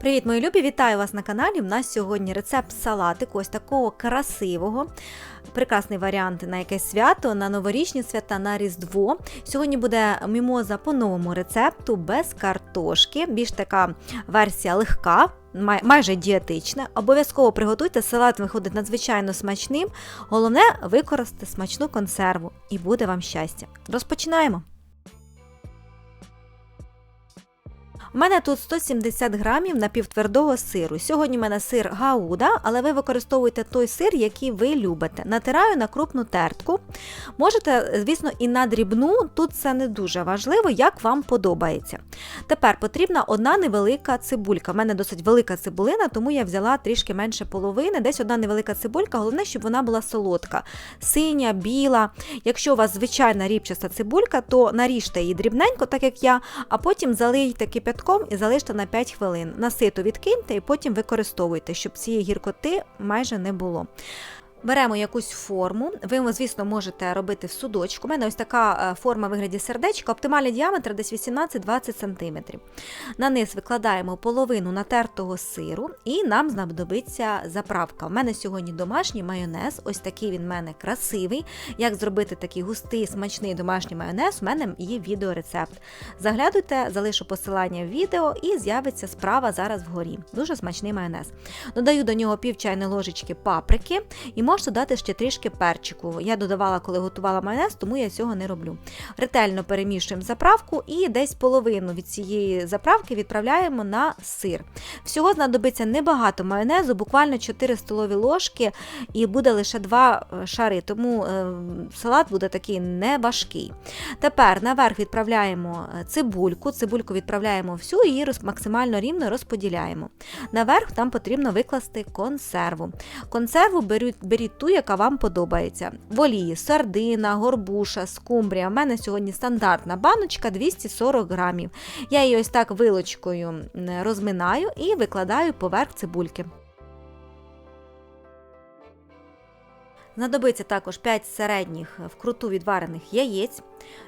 Привіт, мої любі! Вітаю вас на каналі. У нас сьогодні рецепт салатику, ось такого красивого. Прекрасний варіант на якесь свято, на новорічні свята, на Різдво. Сьогодні буде мімоза по новому рецепту без картошки. Більш така версія легка, май- майже дієтична. Обов'язково приготуйте, салат виходить надзвичайно смачним. Головне використати смачну консерву і буде вам щастя. Розпочинаємо! У мене тут 170 грамів напівтвердого сиру. Сьогодні в мене сир гауда, але ви використовуєте той сир, який ви любите. Натираю на крупну тертку. Можете, звісно, і на дрібну, тут це не дуже важливо, як вам подобається. Тепер потрібна одна невелика цибулька. У мене досить велика цибулина, тому я взяла трішки менше половини. Десь одна невелика цибулька, головне, щоб вона була солодка, синя, біла. Якщо у вас звичайна ріпчаста цибулька, то наріжте її дрібненько, так як я, а потім залийте кипятком і залиште на 5 хвилин. Насито відкиньте і потім використовуйте, щоб цієї гіркоти майже не було. Беремо якусь форму. Ви, звісно, можете робити в судочку. У мене ось така е, форма в вигляді сердечка, оптимальний діаметр десь 18-20 см. На низ викладаємо половину натертого сиру, і нам знадобиться заправка. У мене сьогодні домашній майонез, ось такий він в мене красивий. Як зробити такий густий, смачний домашній майонез, у мене є відеорецепт. Заглядуйте, залишу посилання в відео і з'явиться справа зараз вгорі. Дуже смачний майонез. Додаю до нього пів чайної ложечки паприки і можете дати ще трішки перчику. Я додавала, коли готувала майонез, тому я цього не роблю. Ретельно перемішуємо заправку і десь половину від цієї заправки відправляємо на сир. Всього знадобиться небагато майонезу, буквально 4 столові ложки, і буде лише 2 шари, тому е, салат буде такий неважкий. Тепер наверх відправляємо е, цибульку, цибульку відправляємо всю її максимально рівно розподіляємо. Наверх там потрібно викласти консерву. Консерву беруть, беріть ту, яка вам подобається. В олії сардина, горбуша, скумбрія. У мене сьогодні стандартна баночка 240 грамів. Я її ось так вилочкою розминаю і викладаю поверх цибульки. Знадобиться також 5 середніх вкруту відварених яєць.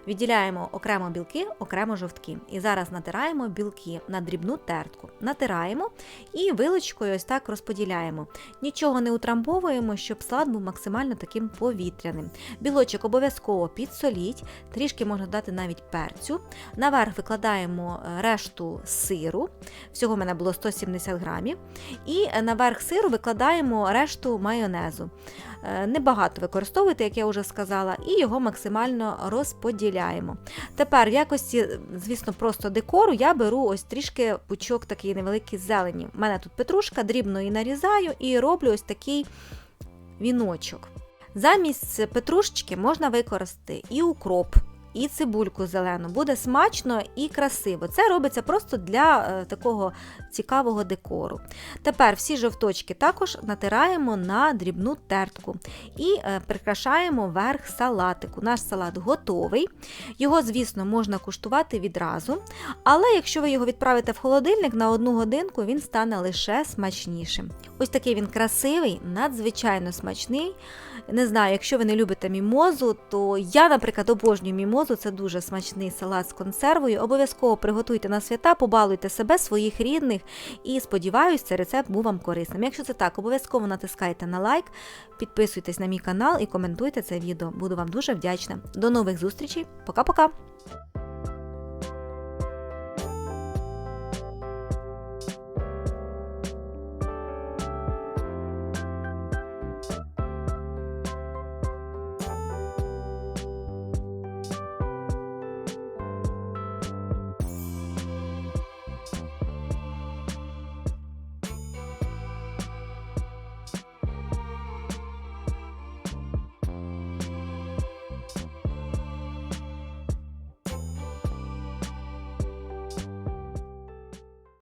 Відділяємо окремо білки, окремо жовтки. І зараз натираємо білки на дрібну тертку. Натираємо і вилочкою ось так розподіляємо. Нічого не утрамбовуємо, щоб салат був максимально таким повітряним. Білочок обов'язково підсоліть, трішки можна дати навіть перцю. Наверх викладаємо е, решту сиру. Всього в мене було 170 грамів. І е, наверх сиру викладаємо решту майонезу. Е, Небагато використовуйте, як я вже сказала, і його максимально розподіляємо. Тепер, в якості, звісно, просто декору я беру ось трішки пучок такий невеликий зелені. У мене тут петрушка, дрібно її нарізаю і роблю ось такий віночок. Замість петрушечки можна використати і укроп, і цибульку зелену. Буде смачно і красиво. Це робиться просто для е, такого цікавого декору. Тепер всі жовточки також натираємо на дрібну тертку і е, прикрашаємо верх салатику. Наш салат готовий. Його, звісно, можна куштувати відразу, але якщо ви його відправите в холодильник на одну годинку, він стане лише смачнішим. Ось такий він красивий, надзвичайно смачний. Не знаю, якщо ви не любите мімозу, то я, наприклад, обожнюю мімозу. Це дуже смачний салат з консервою. Обов'язково приготуйте на свята, побалуйте себе, своїх рідних і сподіваюся, цей рецепт був вам корисним. Якщо це так, обов'язково натискайте на лайк, підписуйтесь на мій канал і коментуйте це відео. Буду вам дуже вдячна. До нових зустрічей. Пока-пока!